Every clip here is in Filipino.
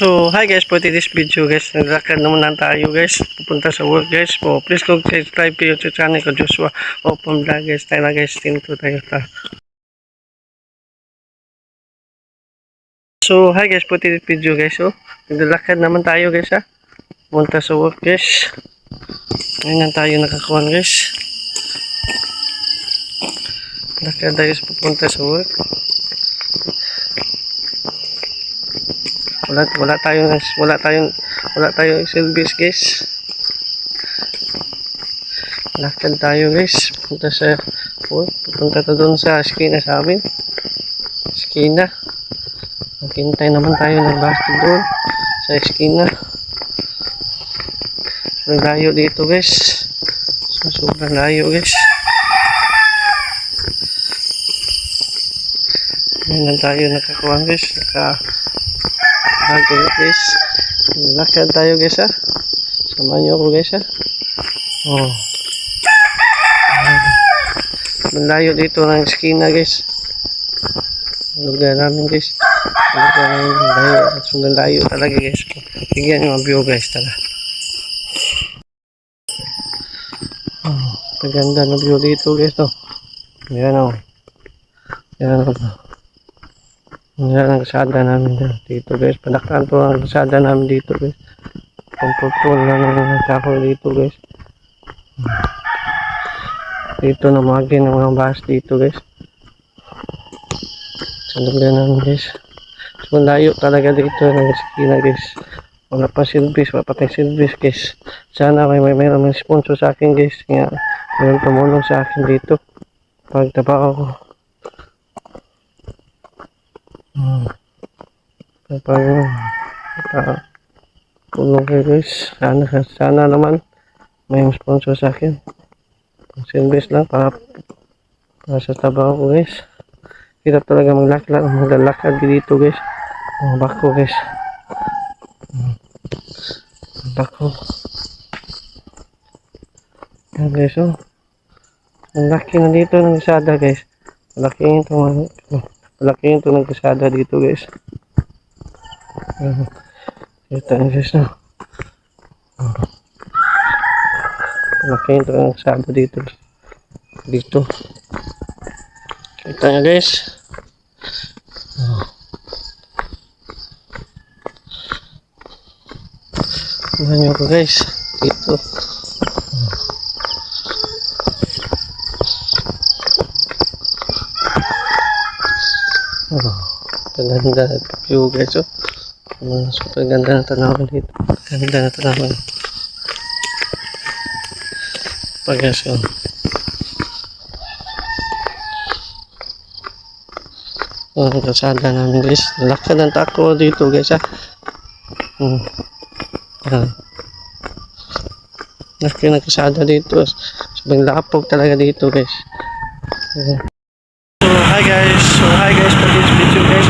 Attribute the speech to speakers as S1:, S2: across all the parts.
S1: So, hi guys, for today's video guys, naglakad naman tayo guys, pupunta sa work guys. So, please go subscribe to YouTube channel ko Joshua Open Vlog guys. Tayo na guys, tinto tayo ta. So, hi guys, for today's video guys. So, naglakad naman tayo guys ha. Pupunta sa work guys. Ngayon lang tayo nakakuhan guys. Lakad tayo pupunta sa work. Wala wala tayong wala tayong wala tayong service guys. Lakad tayo guys. Punta sa oh, pupunta to doon sa skina sa amin. Skina maghintay naman tayo ng doon sa skina sobrang layo dito guys. So, sobrang layo guys. Ngayon lang tayo nakakuha guys. Naka bago guys. Lakad tayo guys ha? Samahan nyo ako guys ha? Oh. Malayo dito ng skina guys. Lugar namin guys. Lugar namin layo sobrang layo talaga guys. Tignan nyo ang view guys tara. Oh, paganda ng view dito guys oh. Yan oh. Yan oh yan ang kasada namin dito guys. Padaktan to ang kasada namin dito guys. Pagpupul na ng kako dito guys. Dito na magi ng mga bus dito guys. Sa lugar namin guys. So layo talaga dito ng skina guys. Wala pa service, wala pa tayong service guys. Sana may may may, may sponsor sa akin guys. Nga, may tumulong sa akin dito. Pag trabaho Hmm. Kapag uh, tulong kayo guys, sana, sana naman may sponsor sa akin. Service lang para, para sa trabaho ko guys. Hirap talaga maglakad, maglalakad dito guys. Mga bako guys. Hmm. Bako. Yan guys oh. Ang laki na dito ng isada guys. Malaki ito mga Malaki yung tunang kasada dito guys. Kita nyo guys. Uh, Malaki yung tunang kasada dito. Dito. Kita nyo guys. Tingnan nyo ako guys. Dito. Oh, ganda na view guys oh. Uh, super ganda na tanawan dito. Ganda na tanawan. Pa guys oh. Ang kasada namin guys. Lakad ng tako dito guys ah. Hmm. Ah. Laki ng kasada dito. Sabang lapog talaga dito guys. Ayan. Hi guys, so hi guys for this video guys.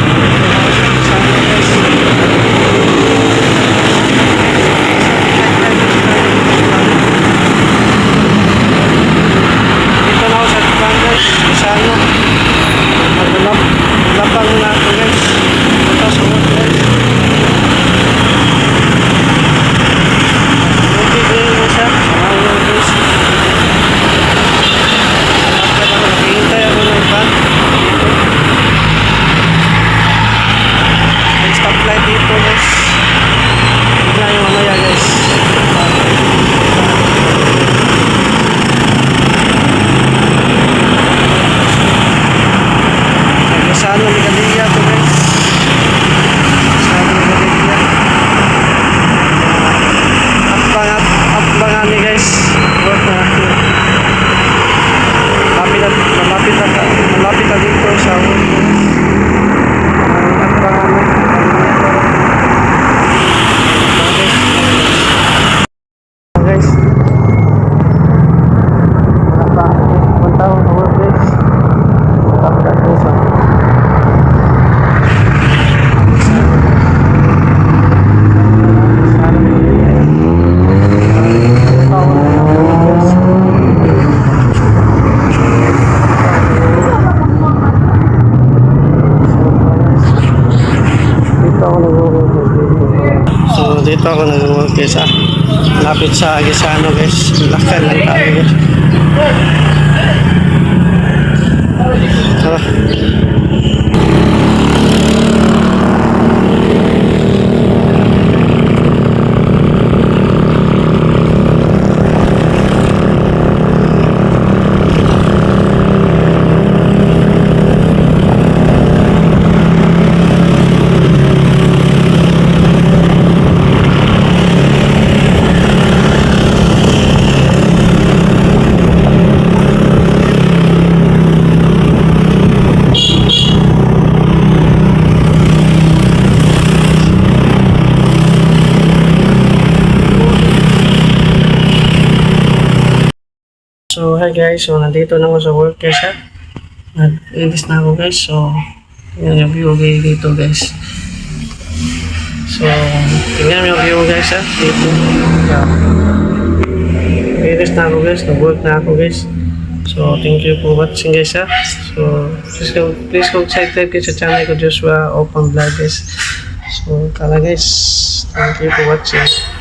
S1: Dito ako nag-work. Lapit sa Agisano guys. Lakad ng tao guys. So, hi guys. So, nandito na ako sa work guys ha. Nag-edit na ako guys. So, tingnan yung view guys dito guys. So, tingnan yung view guys ha. Dito. Yeah. Edit na ako guys. Nag-work na ako guys. So, thank you for watching guys ha. So, please go, please go subscribe guys sa channel ko Joshua Open Vlog guys. So, tara guys. Thank you for watching.